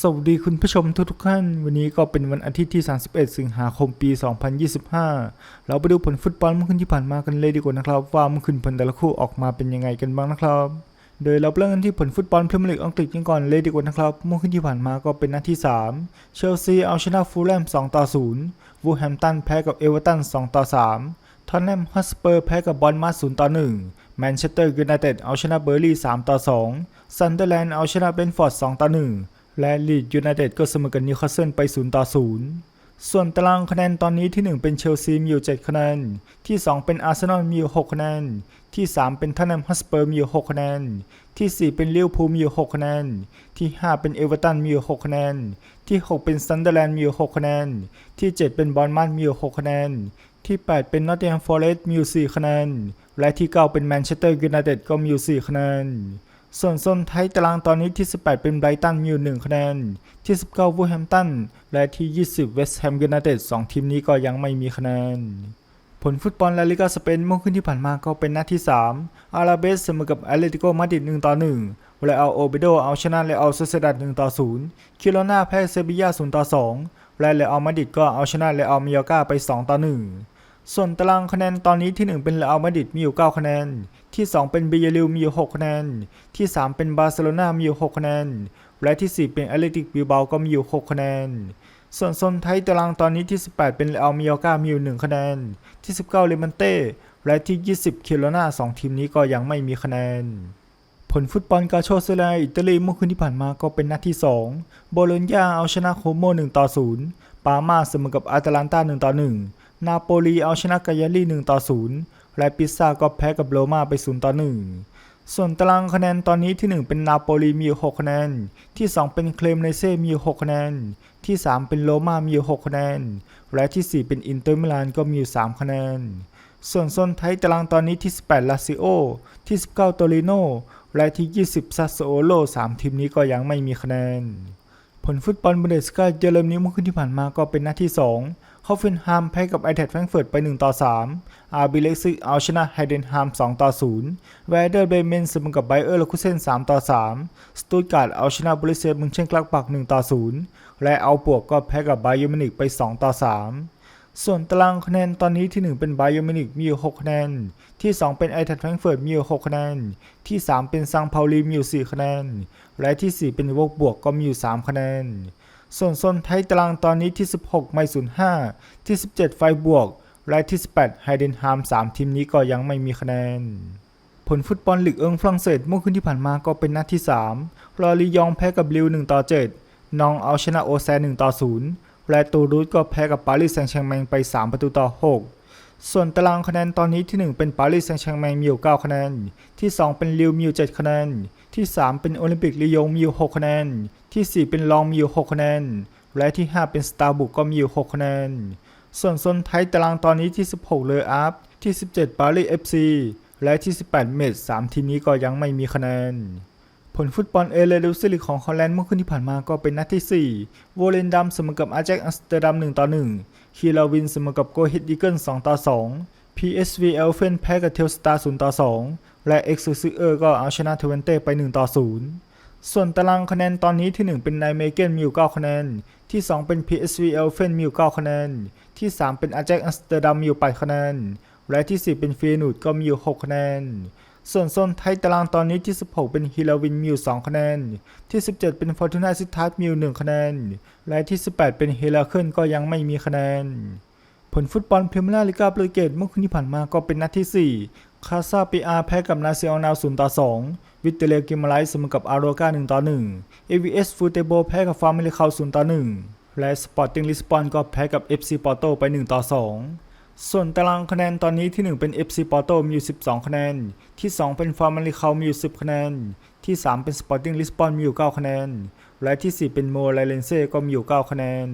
สวัสดีคุณผู้ชมทุกๆท่าน วันนี้ก็เป็นวันอาทิตย์ที่ 31 สิงหาคมปี 2025 เราไปดูผลฟุตบอลเมื่อคืนที่ผ่านมากันเลยดีกว่านะครับ ว่าเมื่อคืนผลแต่ละคู่ออกมาเป็นยังไงกันบ้างนะครับ โดยเราเริ่มกันที่ผลฟุตบอลพรีเมียร์ลีกอังกฤษกันก่อนเลยดีกว่านะครับ เมื่อคืนที่ผ่านมาก็เป็นนัดที่ 3 เชลซีเอาชนะฟูลแลม 2 ต่อ 0 วูแฮมตันแพ้กับเอเวอร์ตัน 2 ต่อ 3 ทอนแนมฮอตสเปอร์แพ้กับบอลมาส0ต่อ 1 แมนเชสเตอร์ยูไนเต็ดเอาชนะเบอร์ลี่ 3 ต่อ 2 ซันเดอร์แลนด์เอาชนะเบนฟอร์ด 2 ต่อ 1 และลีดยูไนเต็ดก็เสมอกับนิวคาสเซิลไป 0 ต่อ 0 ส่วนตารางคะแนนตอนนี้ที่ 1 เป็นเชลซีมีอยู่ 7 คะแนน ที่ 2 เป็นอาร์เซนอลมีอยู่ 6 คะแนน ที่ 3 เป็นทอนแนมฮอตสเปอร์มีอยู่ 6 คะแนน ที่ 4 เป็นลิเวอร์พูลมีอยู่ 6 คะแนน ที่ 5 เป็นเอเวอร์ตันมีอยู่ 6 คะแนน ที่ 6 เป็นซันเดอร์แลนด์มีอยู่ 6 คะแนน ที่ 7 เป็นบอลมัดมีอยู่ 6 คะแนน ที่ 8 เป็นนอตติงแฮมฟอเรสต์มีอยู่ 4 คะแนน และที่ 9 เป็นแมนเชสเตอร์ยูไนเต็ดก็มีอยู่ 4 คะแนน ส่วนโซนท้ายตารางตอนนี้ที่ 18 เป็นไบรตันมีอยู่1คะแนน ที่ 19วูแฮมตัน และที่ 20 เวสต์แฮมยูไนเต็ด2ทีมนี้ก็ยังไม่มีคะแนน ผลฟุตบอลลาลิกาสเปนเมื่อคืนที่ผ่านมาก็เป็นนัดที่ 3 อาราเบสเสมอกับแอตเลติโกมาดริด1ต่อ1เรอัลโอเบโดเอาชนะเรอัลโซเซดัด1ต่อ0คิโรนาแพ้เซบียา0ต่อ2และเรอัลมาดริดก็เอาชนะเรอัลมิยากาไป2ต่อ1 ส่วนตารางคะแนนตอนนี้ที่ 1 เป็นเรอัลมาดริดมีอยู่ 9 คะแนน ที่ 2 เป็นเบียริลมีอยู่ 6 คะแนน ที่ 3 เป็นบาร์เซโลนามีอยู่ 6 คะแนน และที่ 4 เป็นแอตเลติกบิลเบาก็มีอยู่ 6 คะแนน ส่วนโซนไทยตารางตอนนี้ที่ 18 เป็นเรอัลมิยากามีอยู่ 1 คะแนน ที่ 19 เลมันเต้ และที่ 20คิโรนา2ทีมนี้ก็ยังไม่มีคะแนนผลฟุตบอลกาโชเซเลอิตาลีเมื่อคืนที่ผ่านมาก็เป็นนัดที่ 2 โบโลญญาเอาชนะโคโม1ต่อ0 ปามาเสมอกับอาตาลันตา1ต่อ1 นาโปลีเอาชนะกายาลี1ต่อ0และปิซซ่าก็แพ้กับโรม่าไป0ต่อ1ส่วนตารางคะแนนตอนนี้ที่ 1 เป็นนาโปลีมี6คะแนน ที่ 2 เป็นเคลมเนเซ่มี6คะแนน ที่ 3 เป็นโรม่ามี6คะแนน และที่ 4 เป็นอินเตอร์มิลานก็มีอยู่3คะแนน ส่วนโซนไทยตารางตอนนี้ที่ 18 ลาซิโอ ที่ 19 โตริโน และที่ 20 ซาสโอโล3ทีมนี้ก็ยังไม่มีคะแนนผลฟุตบอลบุนเดสกาเยอรมนีเมื่อคืนที่ผ่านมาก็เป็นนัดที่ 2 ฮอฟเฟนไฮมแพ้กับไอแทดแฟรงเฟิร์ตไป 1 ต่อ 3 อาร์บีเล็กซิกเอาชนะไฮเดนไฮม์2ต่อ 0 แวเดอร์เบเมนเสมอกับไบเออร์เลคุเซน3ต่อ 3 สตูตการ์ดเอาชนะบริเซียมึงเชนกลักปัก 1 ต่อ 0 และเอาปวกก็แพ้กับไบเยอร์มินิกไป 2 ต่อ 3 ส่วนตารางคะแนนตอนนี้ที่ 1 เป็นไบเยอร์มินิกมีอยู่6คะแนน ที่ 2 เป็นไอแทดแฟรงเฟิร์ตมีอยู่6คะแนน ที่ 3 เป็นซังเปาลีมีอยู่4คะแนน และที่ 4 เป็นวกบวกก็มีอยู่3คะแนน ส่วนโซนไทยตารางตอนนี้ที่ 16 ไมศูนย์5ที่ 17 ไฟบวก และที่ 18 ไฮเดนฮาม 3 ทีมนี้ก็ยังไม่มีคะแนน ผลฟุตบอลลีกเอิงฝรั่งเศสเมื่อคืนที่ผ่านมาก็เป็นนัดที่ 3 ลอรียองแพ้กับลิว1ต่อ7นองเอาชนะโอแซน1ต่อ0และตูรูสก็แพ้กับปารีสแซงต์แชร์แมงไป 3 ประตูต่อ 6 ส่วนตารางคะแนนตอนนี้ที่ 1 เป็นปารีสแซงต์แชร์แมงมีอยู่9คะแนน ที่ 2 เป็นลิวมีอยู่7คะแนน ที่ 3 เป็นโอลิมปิกลียงมีอยู่6คะแนน ที่ 4 เป็นลองมีอยู่6คะแนน และที่ 5 เป็นสตาร์บุกก็มีอยู่6คะแนน ส่วนโซนไทยตารางตอนนี้ที่ 16 เลออัพ ที่ 17 ปารีส FC และที่ 18 เมด3ทีมนี้ก็ยังไม่มีคะแนน ผลฟุตบอลเอเลดูซิลิกของฮอลแลนด์เมื่อคืนที่ผ่านมาก็เป็นนัดที่ 4 โวเลนดัมเสมอกับอาแจ็คอัมสเตอร์ดัม 1 ต่อ 1 คีลาวินเสมอกับโกเฮดอีเกิล2ต่อ 2 PSV เอลเฟนแพ้กับเทลสตาร์0ต่อ 2 และเอ็กซ์ซิเออร์ก็เอาชนะเทเวนเต้ไป 1 ต่อ 0 ส่วนตารางคะแนนตอนนี้ที่ 1 เป็นไนเมเกนมีอยู่9คะแนน ที่ 2 เป็น PSV เอลเฟนมีอยู่9คะแนน ที่ 3 เป็นอาแจ็คอัมสเตอร์ดัมมีอยู่8คะแนน และที่ 4 เป็นฟีนูดก็มีอยู่ 6 คะแนน ส่วนโซนไทยตารางตอนนี้ที่ 16 เป็นฮิลาวินมีอยู่2คะแนน ที่ 17 เป็นฟอร์ตูนาซิทัสมีอยู่1คะแนน และที่ 18 เป็นเฮลาเคิลก็ยังไม่มีคะแนน ผลฟุตบอลพรีเมียร์ลีกาโปรตุเกสเมื่อคืนที่ผ่านมาก็เป็นนัดที่ 4 คาซาปิอาแพ้กับนาเซียนาว0ต่อ 2 วิตเตเลกิมาไลเสมอกับอาโรกา1ต่อ1 AVS ฟูเตโบแพ้กับฟาร์มิลิคา0ต่อ 1 และสปอร์ติ้งลิสบอนก็แพ้กับ FC ปอร์โตไป1ต่อ 2 ส่วนตารางคะแนนตอนนี้ที่ 1 เป็น FC ปอร์โตมีอยู่ 12 คะแนน ที่ 2 เป็นฟาร์มิลิคามีอยู่ 10 คะแนน ที่ 3 เป็นสปอร์ติ้งลิสบอนมีอยู่ 9 คะแนน และที่ 4 เป็นโมไลเลนเซ่ก็มีอยู่ 9 คะแนน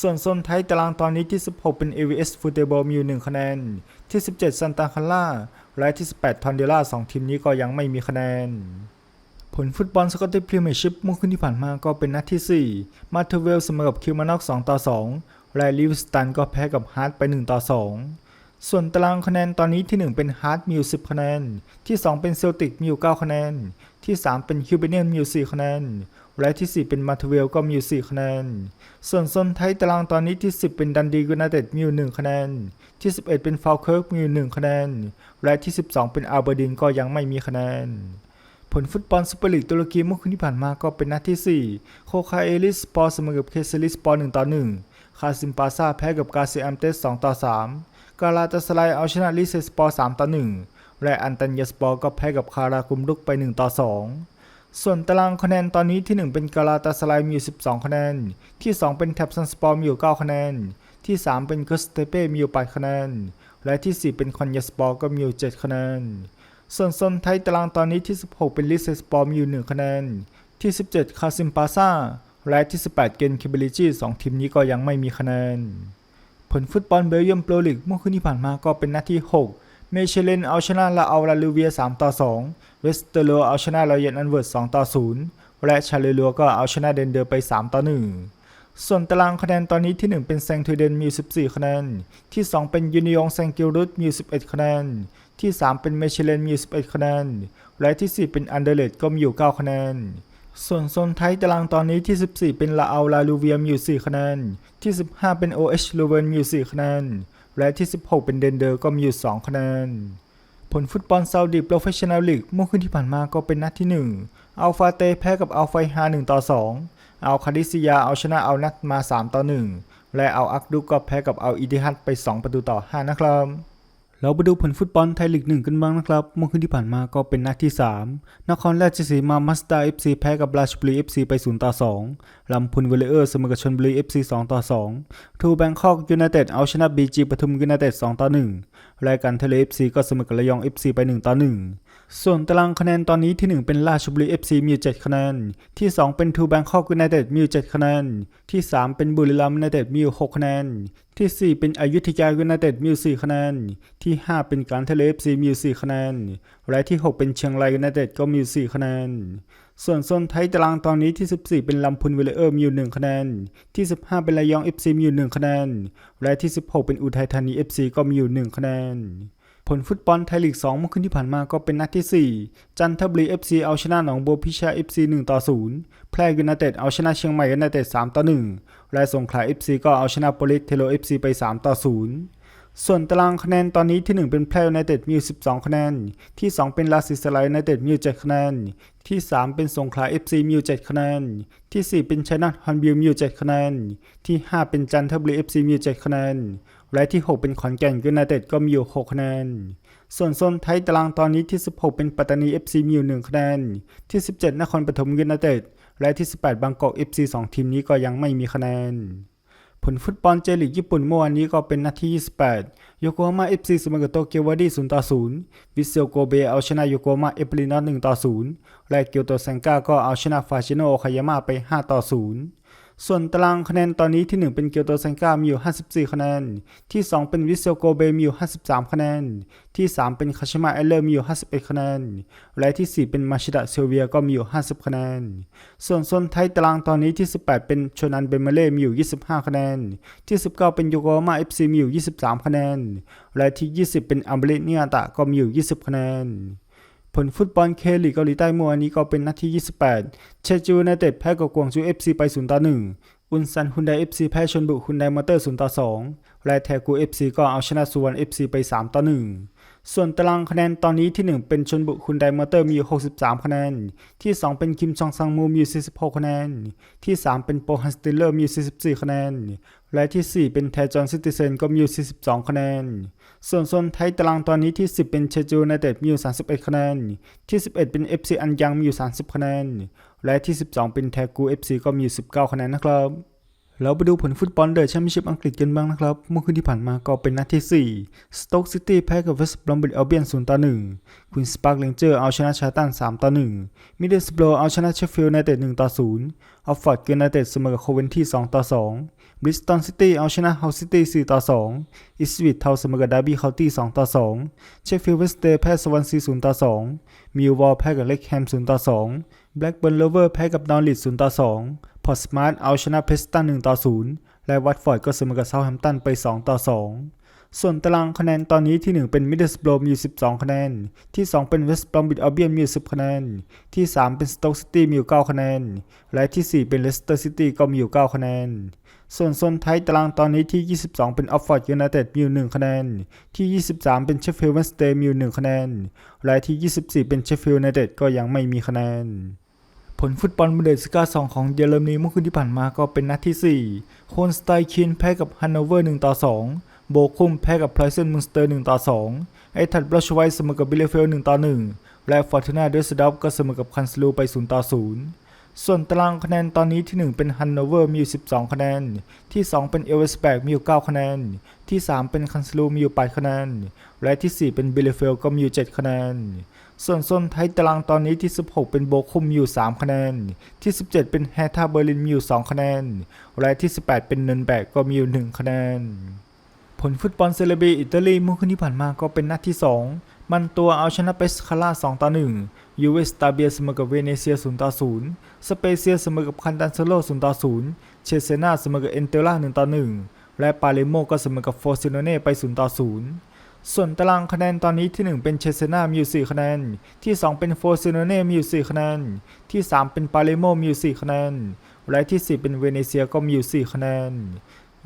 ส่วนโซนไทยตารางตอนนี้ที่ 16 เป็น AVS ฟูเตโบมีอยู่ 1 คะแนน ที่ 17 ซันตาคาร่าและที่ 18 ทอนเดล่า2ทีมนี้ก็ยังไม่มีคะแนนผลฟุตบอลสกอตติพรีเมียร์ชิพเมื่อคืนที่ผ่านมาก็เป็นนัดที่ 4 มาเทเวลเสมอกับคิวมานอก 2 ต่อ 2 และลิวสตันก็แพ้กับฮาร์ดไป 1 ต่อ 2 ส่วนตารางคะแนนตอนนี้ที่ 1 เป็นฮาร์ดมีอยู่10คะแนน ที่ 2 เป็นเซลติกมีอยู่9คะแนน ที่ 3 เป็นคิวเบเนียนมีอยู่4คะแนน และที่ 4 เป็นมาทเวลก็มีอยู่4คะแนน ส่วนโซนไทยตารางตอนนี้ที่ 10 เป็นดันดียูไนเต็ดมีอยู่1คะแนน ที่ 11 เป็นฟาวเคิร์กมีอยู่1คะแนน และที่ 12 เป็นอาร์เบอร์ดินก็ยังไม่มีคะแนนผลฟุตบอลซูเปอร์ลีกตุรกีเมื่อคืนที่ผ่านมาก็เป็นนัดที่ 4 โคคาเอลิสปอร์เสมอกับเคเซลิสปอร์1ต่อ1 คาซิมปาซาแพ้กับกาเซอัมเตส2ต่อ3 กาลาตาสไลเอาชนะลิเซสปอร์3ต่อ1 และอันตันยสปอร์ก็แพ้กับคาราคุมลุกไป1ต่อ2 ส่วนตารางคะแนนตอนนี้ที่ 1 เป็นกาลาตาสไลมีอยู่12 คะแนน ที่ 2 เป็นแท็บซันสปอร์มีอยู่ 9 คะแนน ที่ 3 เป็นกัสเตเป้มีอยู่8คะแนน และที่ 4 เป็นคอนยสปอร์ก็มีอยู่ 7 คะแนน ส่วนโซนไทยตารางตอนนี้ที่ 16 เป็นลิเซสปอร์มีอยู่ 1 คะแนน ที่ 17 คาซิมปาซา และที่ 18 เกนเคเบลิจีสองทีมนี้ก็ยังไม่มีคะแนน ผลฟุตบอลเบลเยียมโปรลีกเมื่อคืนที่ผ่านมาก็เป็นนัดที่ 6 เมเชเลนเอาชนะลาเอาลาลูเวีย 3 ต่อ 2 เวสเตอร์โลเอาชนะลาเยนอันเวิร์ด 2 ต่อ 0 และชาเลลัวก็เอาชนะเดนเดอร์ไป 3 ต่อ 1ส่วนตารางคะแนนตอนนี้ที่ 1 เป็นแซงทูเดนมี 14 คะแนน ที่ 2 เป็นยูนิองแซงกิรุตมี 11 คะแนน ที่ 3 เป็นเมเชเลนมี 11 คะแนน และที่ 4 เป็นอันเดเลดก็มีอยู่ 9 คะแนน ส่วนโซนท้ายตารางตอนนี้ที่ 14 เป็นลาเอาลาลูเวียมอยู่ 4 คะแนน ที่ 15 เป็น OH ลูเวนมีอยู่ 4 คะแนน และที่ 16 เป็นเดนเดอร์ก็มีอยู่ 2 คะแนน ผลฟุตบอลซาอุดีโปรเฟชชั่นแนลลีกเมื่อคืนที่ผ่านมาก็เป็นนัดที่ 1 อัลฟาเตแพ้กับอัลไฟฮา1ต่อ 2 อัลคาดิซิยาเอาชนะเอัลนัดมา 3 ต่อ 1 และอัลอักดุกก็แพ้กับอัลอิติฮัดไป 2 ประตูต่อ 5 นะครับ เราไปดูผลฟุตบอลไทยลีกหนึ่งกันบ้างนะครับ เมื่อคืนที่ผ่านมาก็เป็นนัดที่ 3 นครราชสีมามัสตาเอฟซีแพ้กับราชบุรีเอฟซีไป 0 ต่อ 2 ลำพูนเวลเลอร์เสมอกับชนบุรีเอฟซี2ต่อ 2 ทูแบงคอกยูไนเต็ดเอาชนะบีจีปทุมยูไนเต็ด2ต่อ 1 รายการทะเลเอฟซีก็เสมอกับระยองเอฟซีไป 1 ต่อ 1 ส่วนตารางคะแนนตอนนี้ที่ 1 เป็นราชบุรีเอฟซีมีอยู่7คะแนน ที่ 2 เป็นทูแบงคอกยูไนเต็ดมีอยู่7คะแนน ที่ 3 เป็นบุรีรัมย์ยูไนเต็ดมีอยู่6คะแนน ที่ 4 เป็นอยุธยายูไนเต็ดมีอยู่4คะแนน ที่ 5 เป็นการทะเลเอฟซีมีอยู่4คะแนน และที่ 6 เป็นเชียงรายยูไนเต็ดก็มีอยู่4คะแนน ส่วนโซนไทยตารางตอนนี้ที่ 14 เป็นลำพูนเวลเลอร์มีอยู่1คะแนน ที่ 15 เป็นระยอง FC มีอยู่1คะแนน และที่ 16 เป็นอุทัยธานี FC ก็มีอยู่1คะแนน ผลฟุตบอลไทยลีก 2 เมื่อคืนที่ผ่านมาก็เป็นนัดที่ 4 จันทบุรี FC เอาชนะหนองบัวพิชยา FC 1 ต่อ 0 แพร่ยูไนเต็ดเอาชนะเชียงใหม่ยูไนเต็ด 3 ต่อ 1 และสงขลา FC ก็เอาชนะโปลิสเทโล FC ไป 3 ต่อ 0 ส่วนตารางคะแนนตอนนี้ที่ 1 เป็นแพร่ยูไนเต็ดมี 12 คะแนน ที่ 2 เป็นลาซิสไลยูไนเต็ดมี 7 คะแนน ที่ 3 เป็นสงขลา FC มี 7 คะแนน ที่ 4 เป็นชัยนาทฮอนบิลมี 7 คะแนน ที่ 5 เป็นจันทบุรี FC มี 7 คะแนน และที่ 6 เป็นขอนแก่นยูไนเต็ดก็มีอยู่ 6 คะแนน ส่วนโซนไทยตารางตอนนี้ที่ 16 เป็นปัตตานี FC มีอยู่ 1 คะแนน ที่ 17 นครปฐมยูไนเต็ด และที่ 18 บางกอก FC 2 ทีมนี้ก็ยังไม่มีคะแนน ผลฟุตบอลเจลีกญี่ปุ่นเมื่อวานนี้ก็เป็นนัดที่ 28 โยโกฮาม่า FC เสมอกับโตเกียววารี0ต่อ0วิเซลโกเบเอาชนะโยโกฮาม่าเอปรินอต1ต่อ0และเกียวโตเซงกาก็เอาชนะฟาชิโนโอคายาม่าไป 5 ต่อ 0 ส่วนตารางคะแนนตอนนี้ที่ 1 เป็นเกียวโตเซงกามีอยู่ 54 คะแนน ที่ 2 เป็นวิเซลโกเบมีอยู่ 53 คะแนน ที่ 3 เป็นคาชิมะเอเลอร์มีอยู่ 51 คะแนน และที่ 4 เป็นมาชิดะเซลเวียก็มีอยู่ 50 คะแนน ส่วนโซนไทยตารางตอนนี้ที่ 18 เป็นโชนันเบเมเล่มีอยู่ 25 คะแนน ที่ 19 เป็นโยโกฮาม่าเอฟซีมีอยู่ 23 คะแนน และที่ 20 เป็นอัมเบริเนียตะก็มีอยู่ 20 คะแนน ผลฟุตบอลเคลีกเกาหลีใต้เมื่อวานนี้ก็เป็นนัดที่ 28 เชจูยูไนเต็ดแพ้กับกวงจูเอฟซีไป 0 ต่อ 1 อุนซันฮุนไดเอฟซีแพ้ชนบุฮุนไดมอเตอร์ 0 ต่อ 2 และแทกูเอฟซีก็เอาชนะสุวรรณเอฟซีไป 3 ต่อ 1 ส่วนตารางคะแนนตอนนี้ที่ 1 เป็นชนบุฮุนไดมอเตอร์มี 63 คะแนน ที่ 2 เป็นคิมซองซังมูมี 46 คะแนน ที่ 3 เป็นโปฮันสติลเลอร์มี 44 คะแนน และที่ 4 เป็นแทจอนซิติเซนก็มี 42 คะแนน ส่วนโซนไทยตารางตอนนี้ที่ 10 เป็นเชจูยูไนเต็ดมี 31 คะแนน ที่ 11 เป็น FC อันยังมี 30 คะแนน และที่ 12 เป็นแทกู FC ก็มี 19 คะแนนนะครับ เราไปดูผลฟุตบอลเดอะแชมเปี้ยนชิพอังกฤษกันบ้างนะครับ เมื่อคืนที่ผ่านมาก็เป็นนัดที่ 4 สโต๊กซิตี้แพ้กับเวสต์บรอมบิดอัลเบียน0ต่อ1ควีนสปาร์กเลนเจอร์เอาชนะชาตัน3ต่อ1มิดเดิลสโบรเอาชนะเชฟฟิลด์ยูไนเต็ด1ต่อ0ออฟฟอร์ดยูไนเต็ดเสมอกับโคเวนที่2ต่อ2บริสตันซิตี้เอาชนะเฮาซิตี้4ต่อ2อิสวิทเทาเสมอกับดาร์บี้เคานตี้2ต่อ2เชฟฟิลด์เวสเตย์แพ้สวอนซี0ต่อ2มิลวอลแพ้กับเล็กแฮม0ต่อ2แบล็กเบิร์นโลเวอร์แพ้กับนอริท0ต่อ2 พอร์ตสมาร์ทเอาชนะเพสตัน1ต่อ0และวัตฟอร์ดก็เสมอกับเซาท์แฮมป์ตันไป 2 ต่อ 2 ส่วนตารางคะแนนตอนนี้ที่ 1 เป็นมิดเดิลสโบรมีอยู่12 คะแนน ที่ 2 เป็นเวสต์บรอมบิดอัลเบียนมีอยู่10 คะแนน ที่ 3 เป็นสโต๊กซิตี้มีอยู่ 9 คะแนน และที่ 4 เป็นเลสเตอร์ซิตี้ก็มีอยู่ 9 คะแนนส่วนโซนท้ายตารางตอนนี้ที่ 22 เป็นออฟฟอร์ดยูไนเต็ดมีอยู่1คะแนน ที่ 23 เป็นเชฟฟิลด์เวนสเตย์มีอยู่1คะแนน และที่ 24 เป็นเชฟฟิลด์ยูไนเต็ดก็ยังไม่มีคะแนน ผลฟุตบอลบูเดสกา2 ของเยอรมนีเมื่อคืนที่ผ่านมาก็เป็นนัดที่ 4 โคนสไตล์คินแพ้กับฮันโนเวอร์1ต่อ2 โบคุมแพ้กับไพรเซนมุนสเตอร์1ต่อ2ไอทัดบลัชไวท์เสมอกับบิเลเฟล1ต่อ1และฟอร์ตูนาเดสดอฟก็เสมอกับคันสลูไป0ต่อ0ส่วนตารางคะแนนตอนนี้ที่ 1 เป็นฮันโนเวอร์มีอยู่ 12 คะแนน ที่ 2 เป็นเอเวสแบกมีอยู่ 9 คะแนน ที่ 3 เป็นคันสลูมีอยู่ 8 คะแนน และที่ 4 เป็นบิเลเฟลก็มีอยู่ 7 คะแนน ส่วนโซนท้ายตารางตอนนี้ที่ 16 เป็นโบคุมมีอยู่ 3 คะแนน ที่ 17 เป็นแฮท่าเบอร์ลินมีอยู่ 2 คะแนน และที่ 18 เป็นเนินแบกก็มีอยู่ 1 คะแนน ผลฟุตบอลเซเลเบอิตาลีเมื่อคืนที่ผ่านมาก็เป็นนัดที่ 2 มันตัวเอาชนะเปสคาร่า 2 ต่อ 1 ยูเวสตาเบียเสมอกับเวเนเซีย 0 ต่อ 0 สเปเซียเสมอกับคันตันเซโล 0 ต่อ 0 เชเซนาเสมอกับเอนเตล่า 1 ต่อ 1 และปาเลโมก็เสมอกับโฟซิโนเน่ไป 0 ต่อ 0 ส่วนตารางคะแนนตอนนี้ที่ 1 เป็นเชเซนามีอยู่4คะแนน ที่ 2 เป็นโฟซิโนเน่มีอยู่4คะแนน ที่ 3 เป็นปาเลโมมีอยู่4คะแนน และที่ 4 เป็นเวเนเซียก็มีอยู่4คะแนน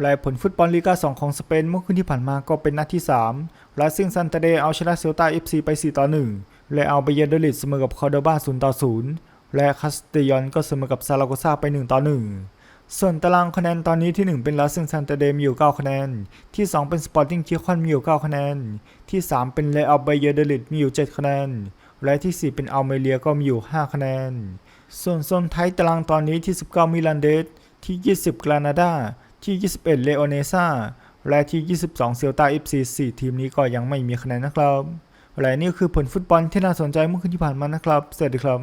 และผลฟุตบอลลีกา 2 ของสเปนเมื่อคืนที่ผ่านมาก็เป็นนัดที่3ลาซิงซันเตเดเอาชนะเซลตาเอฟซีไป 4 ต่อ 1 และเอาเบเยนเดลิดเสมอกับคอร์โดบา0ต่อ 0 และคาสเตยอนก็เสมอกับซาลาโกซาไป 1 ต่อ 1 ส่วนตารางคะแนนตอนนี้ที่ 1 เป็นลาซิงซันเตเดมอยู่ 9 คะแนน ที่ 2 เป็นสปอร์ติ้งคิคอนมีอยู่ 9 คะแนน ที่ 3 เป็นเลอัลเบเยเดลิดมีอยู่ 7 คะแนน และที่ 4 เป็นอัลเมเรียก็มีอยู่ 5 คะแนน ส่วนโซนไทยตารางตอนนี้ที่ 19 มิลันเดส ที่ 20 กรานาดา ที่ 21 เลโอเนซาและที่ 22 เซลตาเอฟซี4ทีมนี้ก็ยังไม่มีคะแนนนะครับ และนี่คือผลฟุตบอลที่น่าสนใจเมื่อคืนที่ผ่านมานะครับ สวัสดีครับ